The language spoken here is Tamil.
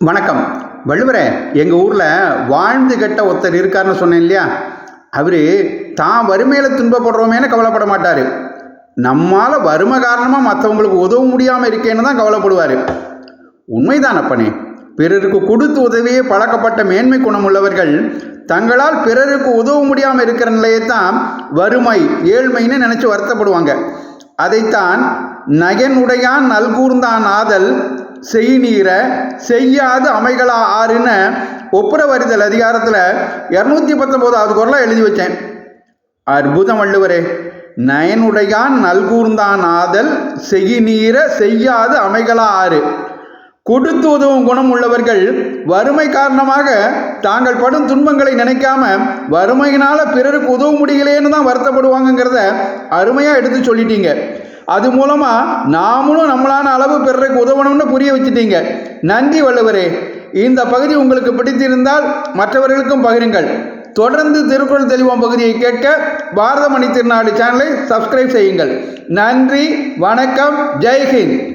வணக்கம். வள்ளுவரே எங்கள் ஊரில் வாழ்ந்து கெட்ட ஒருத்தர் இருக்காருன்னு சொன்னேன் இல்லையா? அவர் தான் வறுமையில் துன்பப்படுறோமேனு கவலைப்பட மாட்டார். நம்மால் வறுமை காரணமாக மற்றவங்களுக்கு உதவ முடியாமல் இருக்கேன்னு தான் கவலைப்படுவார். உண்மைதான் அப்பனே. பிறருக்கு கொடுத்து உதவியே பழக்கப்பட்ட மேன்மை குணமுள்ளவர்கள் தங்களால் பிறருக்கு உதவ முடியாமல் இருக்கிற நிலையை தான் வறுமை ஏழ்மைன்னு நினச்சி வருத்தப்படுவாங்க. அதைத்தான் நயன் உடையான் நல்கூர்ந்தான் ஆதல் செய்நீர செய்யாது அமைகளா ஆறுன்னு ஒப்புரவறிதல் அதிகாரத்தில் இரநூத்தி பத்தொம்போதாவது குரலாக எழுதி வச்சேன். அற்புதம் வள்ளுவரே நயனுடையான் நல்கூர்ந்தான் ஆதல் செய்நீர செய்யாது அமைகளா ஆறு. கொடுத்து உதவும் குணம் உள்ளவர்கள் வறுமை காரணமாக தாங்கள் படும் துன்பங்களை நினைக்காம வறுமையினால் பிறருக்கு உதவ முடியலேன்னு தான் வருத்தப்படுவாங்கங்கிறத அருமையாக எடுத்து சொல்லிட்டீங்க. அது மூலமாக நாமளும் நம்மளான அளவு பெறக்கு உதவணும்னு புரிய வச்சுட்டீங்க. நன்றி வள்ளுவரே. இந்த பகுதி உங்களுக்கு பிடித்திருந்தால் மற்றவர்களுக்கும் பகிருங்கள். தொடர்ந்து திருக்குறள் தெளிவோம் பகுதியை கேட்க பாரதமணி திருநாடு சேனலை சப்ஸ்கிரைப் செய்யுங்கள். நன்றி வணக்கம் ஜெய்ஹிந்த்